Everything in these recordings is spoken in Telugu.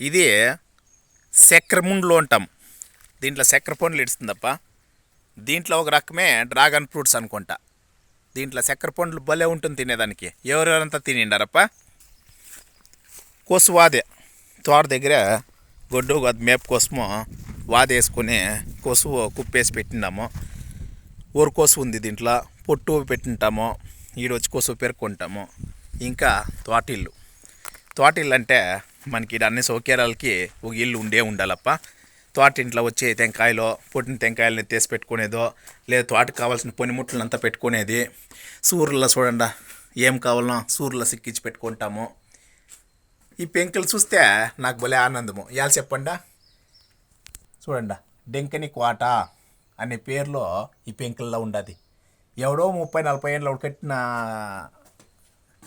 ఇది చక్కెర ముండ్లు అంటాం. దీంట్లో చక్కెర పండ్లు ఇడుస్తుందప్ప. దీంట్లో ఒక రకమే డ్రాగన్ ఫ్రూట్స్ అనుకుంటా. దీంట్లో చక్కెర పండ్లు భలే ఉంటుంది తినేదానికి. ఎవరెవరంతా తినిండారప్ప? కోసు వాదే. తోట దగ్గర గొడ్డు గద్ మేపు కోసము వాదేసుకొని కోసు కుప్పేసి పెట్టినాము ఊరు కోసు ఉంది దీంట్లో. పొట్టు పెట్టింటాము. ఈడొచ్చి కోసు పెరుక్కుంటాము. ఇంకా తోటిల్లు. తోటిల్లు అంటే మనకి అన్ని సౌకర్యాలకి ఒక ఇల్లు ఉండే ఉండాలప్ప. తోట ఇంట్లో వచ్చే టెంకాయలు పుట్టిన టెంకాయలని తీసి పెట్టుకునేదో లేదా తోటకి కావాల్సిన పొనిముట్లను అంతా పెట్టుకునేది. సూర్యుల్లో చూడండి ఏం కావాలనో సూర్యుల్లో సిక్కించి పెట్టుకుంటాము. ఈ పెంకులు చూస్తే నాకు భలే ఆనందము. ఇవాళ చెప్పండా? చూడండి డెంకని కోట అనే పేరులో ఈ పెంకుల్లో ఉండదు. ఎవడో ముప్పై నలభై ఏళ్ళు కట్టిన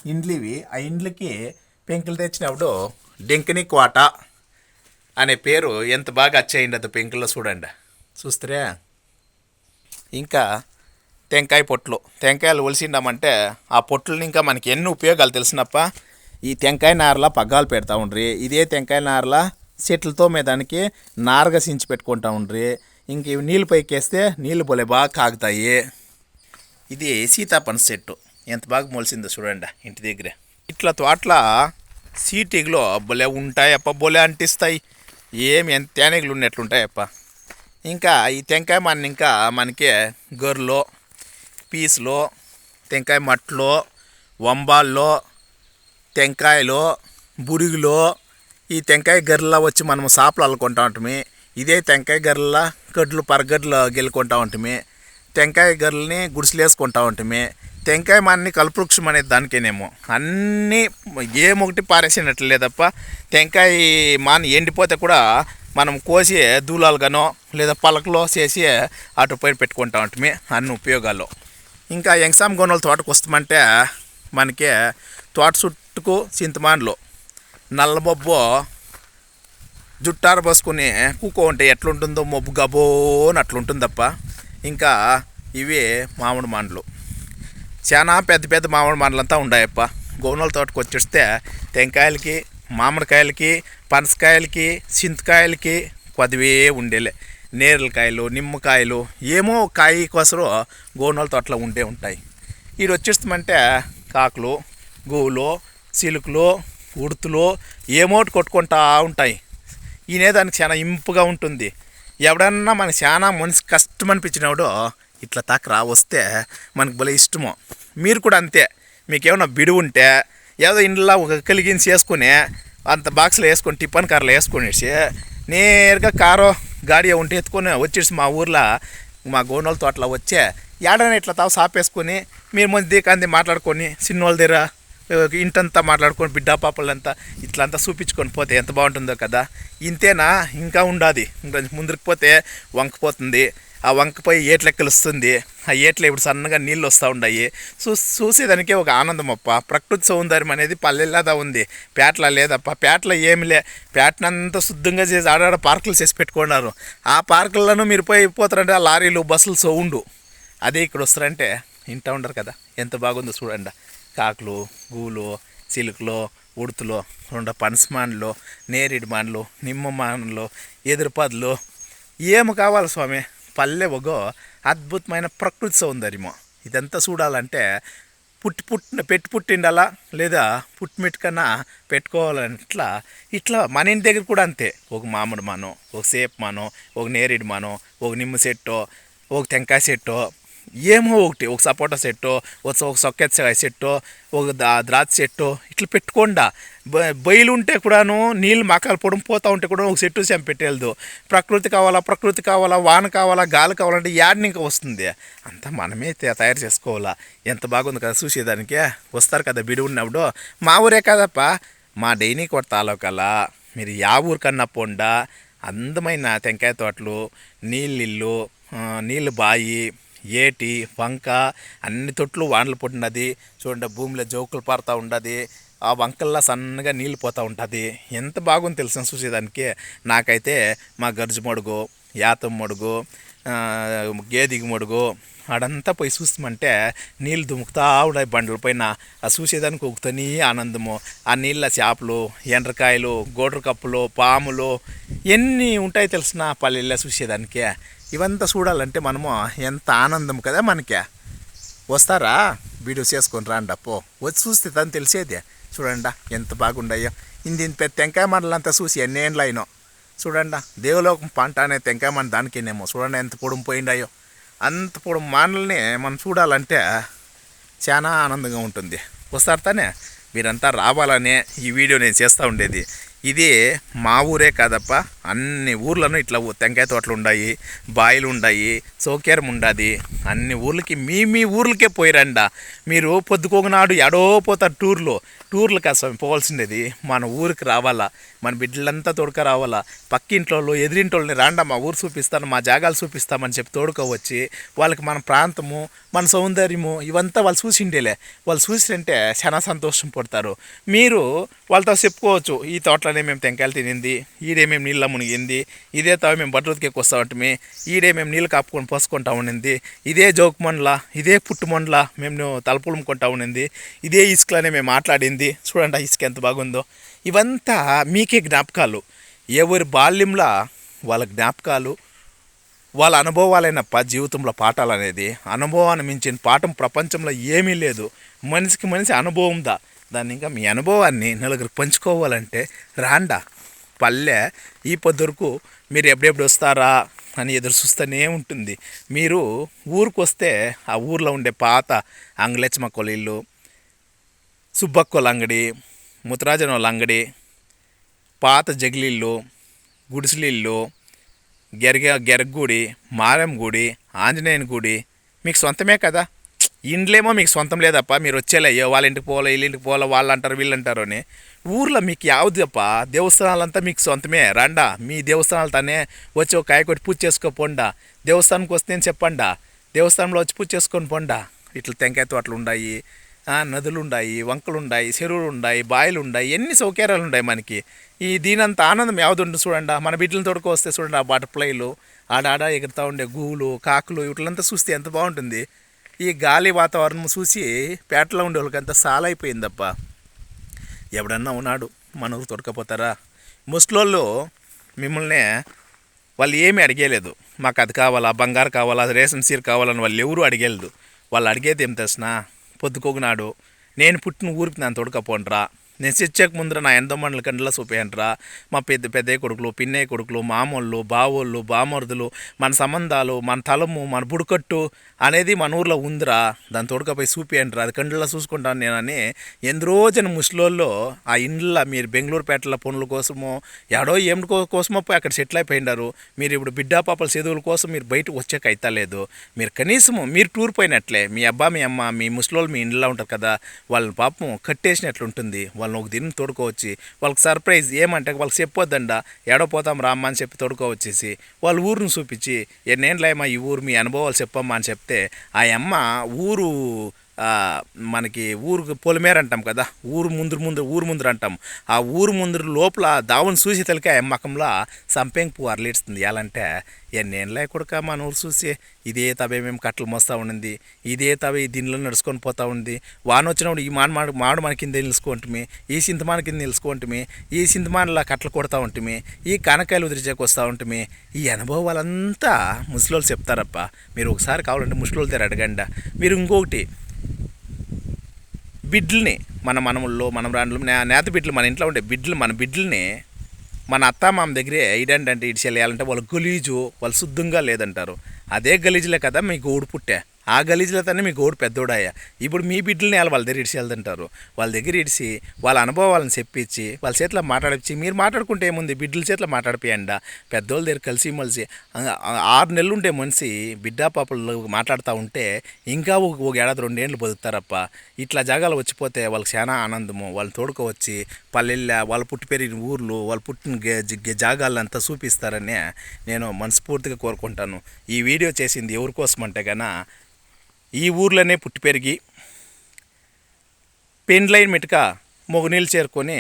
ఇండ్లు ఇవి. ఆ ఇండ్లకి పెంకులు తెచ్చినప్పుడు డెంకని కోట అనే పేరు ఎంత బాగా అచ్చయింది అది పెంకుల్లో చూడండి. చూస్తే ఇంకా టెంకాయ పొట్లు. టెంకాయలు ఒలిసిండమంటే ఆ పొట్లని ఇంకా మనకి ఎన్ని ఉపయోగాలు తెలిసినప్ప ఈ టెంకాయ నారలా పగ్గాలు పెడతా ఉండ్రి. ఇదే టెంకాయ నారలా చెట్లతో దానికి నారగా సించి పెట్టుకుంటా ఉండ్రి. ఇంక ఇవి నీళ్ళు పైకేస్తే నీళ్ళు పోలే బాగా కాగుతాయి. ఇది సీతాపన చెట్టు. ఎంత బాగా మొలిసిందో చూడండి ఇంటి దగ్గర. ఇట్లా తోటల సీటీగులో భలే ఉంటాయప్ప భలే అంటిస్తాయి. ఏమి ఎంత తేనెగలు ఉన్నట్లుంటాయప్ప. ఇంకా ఈ తెంకాయ మన ఇంకా మనకి గొర్రెలో పీసులో టెంకాయ మట్లో వంబాల్లో టెంకాయలో బురుగులో ఈ టెంకాయ గర్రెలా వచ్చి మనం సాపలు అల్లుకుంటా ఉంటాము. ఇదే టెంకాయ గర్రెల గడ్లు పరగడ్లు గెలుకుంటా ఉంటాము. టెంకాయ గర్రెల్ని గుడిసెలు వేసుకుంటా ఉంటాము. టెంకాయ మాన్ని కల్పవృక్షం అనేది దానికేనేమో. అన్నీ ఏమొకటి పారేసినట్లు లేదప్ప టెంకాయ మాన్ ఎండిపోతే కూడా మనం కోసి దూలాలుగానో లేదా పలకలో చేసి అటు పైన పెట్టుకుంటా ఉంటాము అన్ని ఉపయోగాలు ఇంకా ఎంగ్సామ్ గోనల తోటకు వస్తామంటే మనకి తోట చుట్టుకు చింతమాన్లు నల్లబొబ్బు జుట్టార పోసుకుని కూకో ఉంటే ఎట్లుంటుందో మొబ్బు గబోని అట్లుంటుందప్ప ఇంకా ఇవి మామిడి మాండ్లు చాలా పెద్ద పెద్ద మామిడి మండలంతా ఉన్నాయప్ప గోనల తోటకు వచ్చేస్తే టెంకాయలకి మామిడికాయలకి పనసకాయలకి చింతకాయలకి కొద్దివే ఉండేలే. నేరలకాయలు నిమ్మకాయలు ఏమో కాయ కోసరు గోనల తోటలో ఉండే ఉంటాయి. ఇది వచ్చేస్తామంటే కాకులు గోవులు సిలుకులు ఉడుతులు ఏమోటి కొట్టుకుంటా ఉంటాయి. ఈయనే దానికి చాలా ఇంపుగా ఉంటుంది. ఎవడన్నా మనకి చాలా మనిషి కష్టం అనిపించినప్పుడు ఇట్లా తాకరా వస్తే మనకు భలే ఇష్టము. మీరు కూడా అంతే. మీకు ఏమైనా బిడి ఉంటే ఏదో ఇంట్లో ఒక కలిగించి వేసుకుని అంత బాక్స్లో వేసుకొని టిఫన్ కార్లో వేసుకునేసి నేరుగా కారో గాడి ఉంటే ఎత్తుకొని వచ్చేసి మా ఊర్లో మా గోనోళ్ళ తోటలో వచ్చే ఏడనే ఇట్లా తావు సాపేసుకొని మీరు మంది కంది మాట్లాడుకొని చిన్నోళ్ళ దగ్గర ఇంటంతా మాట్లాడుకొని బిడ్డ పాపలంతా ఇట్లంతా చూపించుకొని పోతే ఎంత బాగుంటుందో కదా. ఇంతేనా? ఇంకా ఉండాది. ముందుకు పోతే వంకపోతుంది ఆ వంకపై ఏట్లెక్కలు వస్తుంది. ఆ ఏట్లో ఇప్పుడు సన్నగా నీళ్ళు వస్తూ ఉన్నాయి చూ చూసేదానికే ఒక ఆనందం అప్ప. ప్రకృతి సౌందర్యం అనేది పల్లెలాదా ఉంది. పేటల లేదప్ప. పేటలో ఏమి లే పేటనంతా శుద్ధంగా చేసి ఆడాడ పార్కులు చేసి పెట్టుకున్నారు. ఆ పార్కులను మీరు పోయి పోతారంటే ఆ లారీలు బస్సులు సౌండు. అదే ఇక్కడ వస్తారంటే ఇంటా ఉండరు కదా. ఎంత బాగుందో చూడండి. కాకులు గూలు చిలుకలు ఉడుతులు రెండు పనసమాన్లు నేరేడు మాన్లు నిమ్మ మాన్లు ఎదురుపదులు. ఏమి కావాలి స్వామి? పల్లె ఒగో అద్భుతమైన ప్రకృతి సౌందర్యము. ఇదంతా చూడాలంటే పుట్టి పుట్టిన పెట్టి పుట్టిండాలా లేదా పుట్టిమిట్ కన్నా పెట్టుకోవాలని ఇట్లా ఇట్లా మన ఇంటి దగ్గర కూడా అంతే. ఒక మామిడి మాను ఒక సేపు మాను ఒక నేరేడు మాను ఒక నిమ్మ చెట్టు ఒక టెంకాయ చెట్టో ఏమో ఒకటి ఒక సపోటా చెట్టో ఒక ఒక సొక్కెచ్చకాయ ఒక దా ద్రాక్ష చెట్టో ఇట్లా పెట్టుకోండా. బయలు ఉంటే కూడాను నీళ్ళు మకాలు పొడం పోతూ ఉంటే కూడా ఒక చెట్టు చెంప పెట్టేయలేదు. ప్రకృతి కావాలా ప్రకృతి కావాలా వాన కావాలా గాలి కావాలంటే యాడ్ని ఇంకా వస్తుంది. అంతా మనమే తే- తయారు చేసుకోవాలా. ఎంత బాగుంది కదా చూసేదానికి. వస్తారు కదా బిడి ఉన్నప్పుడు. మా ఊరే కదప్ప. మా డైనీ కోట తాలూకాల. మీరు యా ఊరికన్నా పొండ. అందమైన టెంకాయ తోటలు నీళ్ళిల్లు నీళ్ళు బాయి ఏటి వంక అన్ని తొట్లు వానలు పుట్టినది చూడండి భూమిలో జోకులు పారుతూ ఉండదు. ఆ వంకల్లా సన్నగా నీళ్ళు పోతూ ఉంటుంది. ఎంత బాగుంది తెలుసు చూసేదానికి నాకైతే మా గర్జు మడుగు యాతం మడుగు ఆ, మడుగు ఆడంతా పోయి చూస్తామంటే నీళ్ళు దుముకుతా ఉన్నాయి బండ్ల పైన. ఆ చూసేదానికి ఒకతని ఆనందము. ఆ నీళ్ళ చేపలు ఎండ్రకాయలు గోడ్ర కప్పులు పాములు ఎన్ని ఉంటాయి తెలిసిన పల్లెల్లో చూసేదానికి ఇవంతా చూడాలంటే మనము ఎంత ఆనందం కదా మనకి. వస్తారా? వీడియో చేసుకొని రాండి అప్పో వచ్చి చూస్తే తను తెలిసేది. చూడండి ఎంత బాగుండయో. ఇంది పెద్ద టెంకాయ మండలంతా చూసి ఎన్నేండ్లైనో చూడండి. దేవలోకం పంట అనే టెంకాయ మన దానికేనేమో చూడండి ఎంత పొడుం పోయిండాయో. అంత పొడుము మానల్ని మనం చూడాలంటే చాలా ఆనందంగా ఉంటుంది. వస్తారు తానే మీరంతా రావాలనే ఈ వీడియో నేను చేస్తూ ఉండేది. ఇది మా ఊరే కాదప్ప. అన్ని ఊర్లను ఇట్లా తెంకాయ టెంకాయ తోటలు ఉన్నాయి బాయిలు ఉన్నాయి సౌకర్యం ఉండదు. అన్ని ఊర్లకి మీ మీ ఊర్లకే పోయిరండా. మీరు పొద్దుకోగనాడు ఎడో పోతారు టూర్లు. టూర్లకు అసలు పోవాల్సిండేది. మన ఊరికి రావాలా. మన బిడ్డలంతా తోడుక రావాలా. పక్కింట్లో వాళ్ళు, ఎదిరింటోళ్ళని రాండా మా ఊరు చూపిస్తాను మా జాగాలు చూపిస్తామని చెప్పి తోడుకోవచ్చి వాళ్ళకి మన ప్రాంతము మన సౌందర్యము ఇవంతా వాళ్ళు చూసిండేలే. వాళ్ళు చూసింటే చాలా సంతోషం పడతారు. మీరు వాళ్ళతో చెప్పుకోవచ్చు ఈ తోటలోనే మేము టెంకాయలు తినింది ఈడే మేము నీళ్ళ మునిగింది ఇదే తవ మేము బట్టలు ఉతికేకి వస్తా ఉంటామి ఈడే మేము నీళ్ళు కాపుకొని పోసుకుంటా ఉండింది ఇదే జోక్ మండల ఇదే పుట్టు మండల మేము తలపులుముకుంటా ఉండింది ఇదే ఇసుకలోనే మేము మాట్లాడింది చూడండి ఆ ఇసుక ఎంత బాగుందో. ఇవంతా మీకే జ్ఞాపకాలు. ఎవరి బాల్యంలో వాళ్ళ జ్ఞాపకాలు వాళ్ళ అనుభవాలైనప్ప జీవితంలో పాఠాలు అనేది అనుభవాన్ని మించిన పాఠం ప్రపంచంలో ఏమీ లేదు. మనిషికి మనిషి అనుభవం దా దాన్ని ఇంకా మీ అనుభవాన్ని నలుగురు పంచుకోవాలంటే రాండా. పల్లె ఈ పొద్దురకు మీరు ఎప్పుడెప్పుడు వస్తారా అని ఎదురు చూస్తూనే ఉంటుంది. మీరు ఊరికి వస్తే ఆ ఊర్లో ఉండే పాత అంగలెచ్చమ కొలిళ్ళు సుబ్బక్కోల అంగడి ముతరాజనోళ్ళ వాళ్ళ అంగడి పాత జగిలిళ్ళు గుడిసెలిళ్ళు గెరగ గెరగుడి మారం గుడి ఆంజనేయుని గుడి మీకు సొంతమే కదా? ఇండ్లేమో మీకు సొంతం లేదప్ప మీరు వచ్చేలే వాళ్ళ ఇంటికి పోలే వీళ్ళ ఇంటికి పోలే వాళ్ళు అంటారు వీళ్ళు అంటారు అని. ఊర్లో మీకు యావది అప్ప దేవస్థానాలంతా మీకు సొంతమే. రండా మీ దేవస్థానాలు తానే వచ్చి ఒక కాయకొట్టి పూజ చేసుకో పోండా. దేవస్థానంకి వస్తే అని చెప్పండా? దేవస్థానంలో వచ్చి పూజ చేసుకొని పోండా? ఇట్లా టెంకాయ తోటలు ఉన్నాయి నదులు ఉన్నాయి వంకలు ఉన్నాయి చెరువులు ఉన్నాయి బాయిలు ఉన్నాయి ఎన్ని సౌకర్యాలు ఉన్నాయి మనకి. ఈ దీనంత ఆనందం యావదుండు చూడండి మన బిడ్డలను తోడుకు వస్తే చూడండి ఆ బటర్ఫ్లైలు ఆడాడ ఎగురుతూ ఉండే గూలు కాకులు వీటిలంతా చూస్తే ఎంత బాగుంటుంది. ఈ గాలి వాతావరణం చూసి పేటలో ఉండే వాళ్ళకంతా సాల ఎవడన్నా ఉన్నాడు మన ఊరు తొడకపోతారా? ముసలోళ్ళు మిమ్మల్ని వాళ్ళు ఏమీ అడిగేలేదు. మాకు అది కావాలా బంగారు కావాలా రేషన్ సీర కావాలని వాళ్ళు ఎవరు అడిగేలేదు. వాళ్ళు అడిగేది ఏం తెలిసిన? పొద్దుకోకునాడు నేను పుట్టిన ఊరికి నన్ను తొడకపోండ్రా. నేను చచ్చాక ముందర నా ఎంతో మండల కండ్లా చూపేయంట్రా. మా పెద్ద పెద్దయ్య కొడుకులు పిన్నయ్య కొడుకులు మామోళ్ళు బావోళ్ళు బామరుదులు మన సంబంధాలు మన తలము మన బుడకట్టు అనేది మన ఊర్లో ఉందిరా. దాని తోడుకపోయి చూపేయంట్రా. అది కండ్లా చూసుకుంటాను నేనని ఎందరో జన ముసలోళ్ళు ఆ ఇండ్ల మీరు బెంగళూరు పేటల పనుల కోసమో ఎడో ఏమిటి కోసమో పోయి అక్కడ సెటిల్ అయిపోయినారు మీరు ఇప్పుడు బిడ్డా పాపల చదువుల కోసం మీరు బయటకు వచ్చాక అయితలేదు మీరు కనీసము మీరు టూర్ పోయినట్లే. మీ అబ్బా మీ అమ్మ మీ ముసలోళ్ళు మీ ఇండ్లో ఉంటారు కదా వాళ్ళని పాపం కట్టేసినట్లు ఉంటుంది వాళ్ళని ఒక దినం తోడుకోవచ్చి వాళ్ళకి సర్ప్రైజ్ ఏమంటే వాళ్ళకి చెప్పొద్దండ ఎడపోతాం రామ్మా అని చెప్పి తోడుకోవచ్చేసి వాళ్ళ ఊరిని చూపించి ఎన్నేళ్ళేమా ఈ ఊరు మీ అనుభవాలు చెప్పమ్మా అని చెప్తే ఆ అమ్మ ఊరు మనకి ఊరు పొలిమేర అంటాం కదా ఊరు ముందు ముందు ఊరు ముందర అంటాం. ఆ ఊరు ముందర లోపల దావని చూసి తలకి అమ్మకంలో సంపెంగ పువ్వు అరలిస్తుంది ఎలాంటే ఎన్నేళ్ళే కొడుక మన ఊరు చూసి ఇదే తవే మేము కట్టలు మోస్తూ ఉండింది ఇదే తవే ఈ దీనిలో నడుచుకొని పోతా ఉంది వాన వచ్చినప్పుడు ఈ మాన మాడు మాడు మన కింద నిలుచుకుంటుమి ఈ సింతమాన కింద నిలుచుకుంటుమి ఈ సింతమానలా కట్టలు కొడతా ఉంటుమి ఈ కనకాయలు ఉదిరిచేకి వస్తూ ఉంటుమి. ఈ అనుభవాలంతా ముసలోళ్ళు చెప్తారప్ప. మీరు ఒకసారి కావాలంటే ముసలోళ్ళ దగ్గర అడగండి. మీరు ఇంకొకటి బిడ్లని మన మనముల్లో మన రాండ్లు నేత బిడ్డలు మన ఇంట్లో ఉండే బిడ్డలు మన బిడ్డలని మన అత్త మామ దగ్గరే ఇడండి అంటే ఇటు వాళ్ళు గలీజు వాళ్ళు శుద్ధంగా లేదంటారు. అదే గలీజులే కదా మీకు గోడు పుట్టే. ఆ గలీజులతోనే మీకు గోడు పెద్దోడాయ. ఇప్పుడు మీ బిడ్డలని వాళ్ళు వాళ్ళ దగ్గర ఇడిచి వెళ్తుంటారు. వాళ్ళ దగ్గర ఇడిచి వాళ్ళ అనుభవాలను చెప్పించి వాళ్ళ చేతిలో మాట్లాడించి మీరు మాట్లాడుకుంటే ఏముంది? బిడ్డల చేతిలో మాట్లాడిపోయండి. పెద్దోళ్ళ దగ్గర కలిసి మలిసి ఆరు నెలలు ఉండే మనిషి బిడ్డా పాపలు మాట్లాడుతూ ఉంటే ఇంకా ఒక ఒక ఏడాది రెండేళ్ళు బతుకుతారప్ప. ఇట్లా జాగాలు వచ్చిపోతే వాళ్ళకి చాలా ఆనందము. వాళ్ళు తోడుకోవచ్చి పల్లెళ్ళ వాళ్ళు పుట్టి పెరిగిన ఊర్లు వాళ్ళు పుట్టిన గే- జాగాలంతా చూపిస్తారని నేను మనస్ఫూర్తిగా కోరుకుంటాను. ఈ వీడియో చేసింది ఎవరి కోసం అంటే కన్నా ఈ ఊర్లోనే పుట్టి పెరిగి పెండ్లైన్ మెటుక మొగనీళ్ళు చేరుకొని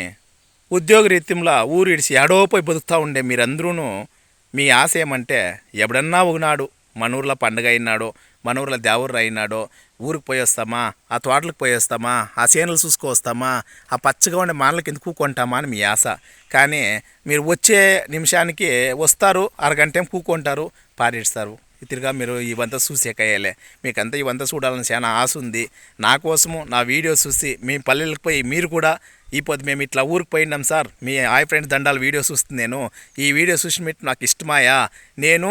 ఉద్యోగ రీత్యంలో ఊరు ఇడిసి ఎడోపోయి బతుకుతూ ఉండే మీరందరూ మీ ఆశ ఏమంటే ఎప్పుడన్నా ఒకనాడు మన ఊర్లో పండుగ అయినాడో మన ఊర్లో దేవరు అయినాడో ఊరికి పోయేస్తామా ఆ తోటలకు పోయేస్తామా ఆ చేనులు చూసుకొస్తామా ఆ పచ్చగా ఉండే మానలకి ఎందుకు కూకుంటామా అని మీ ఆశ. కానీ మీరు వచ్చే నిమిషానికి వస్తారు అరగంట కూకుంటారు పారేస్తారు. తిరిగా మీరు ఇవంతా చూసేకయ్యాలే. మీకంతా ఇవంతా చూడాలని చాలా ఆశ ఉంది. నా కోసము నా వీడియో చూసి మీ పల్లెలకు పోయి మీరు కూడా ఈ పొద్దు మేము ఇట్లా ఊరికి పోయినాం సార్. మీ హాయ్ ఫ్రెండ్స్ దండాలు వీడియో చూస్తుంది నేను. ఈ వీడియో చూసి మీరు నాకు ఇష్టమాయా? నేను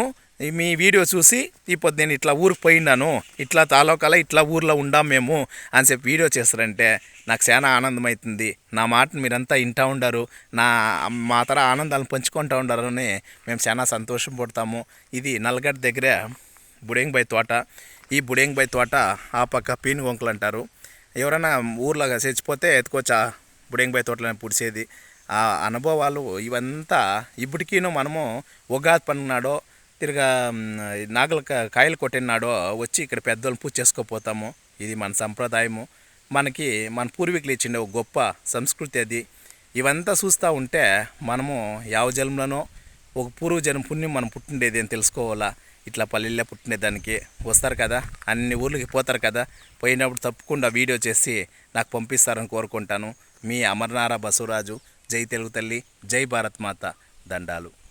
మీ వీడియో చూసి ఈ పొద్దు నేను ఇట్లా ఊరికి పోయినాను ఇట్లా తాలూకాలో ఇట్లా ఊర్లో ఉండాం మేము అని చెప్పి వీడియో చేస్తారంటే నాకు చాలా ఆనందం అవుతుంది నా మాటను మీరంతా వింటూ ఉండారు నా మా తర ఆనందాలను పంచుకుంటూ ఉండారు మేము చాలా సంతోషం పడతాము. ఇది నల్గడ్ దగ్గర బుడేంగ్బాయి తోట. ఈ బుడేంగ్బాయి తోట ఆ పక్క పీను వంకలు అంటారు. ఎవరైనా ఊర్లో చచ్చిపోతే ఎత్తుకోవచ్చా బుడేంగ్బాయి తోటలో పుడిసేది. ఆ అనుభవాలు ఇవంతా ఇప్పటికీను మనము ఉగాది పన్నాడో తిరగా నాగల కాయలు కొట్టినాడో వచ్చి ఇక్కడ పెద్దోళ్ళని పూజ చేసుకోపోతాము. ఇది మన సంప్రదాయము. మనకి మన పూర్వీకులు ఇచ్చిన ఒక గొప్ప సంస్కృతి అది. ఇవంతా చూస్తూ ఉంటే మనము యావ జన్మలోనో ఒక పూర్వజన్మ పుణ్యం మనం పుట్టిండేది అని తెలుసుకోవాలా? ఇట్లా పల్లెల్లో పుట్టినదానికి వస్తారు కదా? అన్ని ఊర్లకి పోతారు కదా? పోయినప్పుడు తప్పకుండా వీడియో చేసి నాకు పంపిస్తారని కోరుకుంటాను. మీ అమర్నారా బసవరాజు. జై తెలుగు తల్లి. జై భారత్ మాత. దండాలు.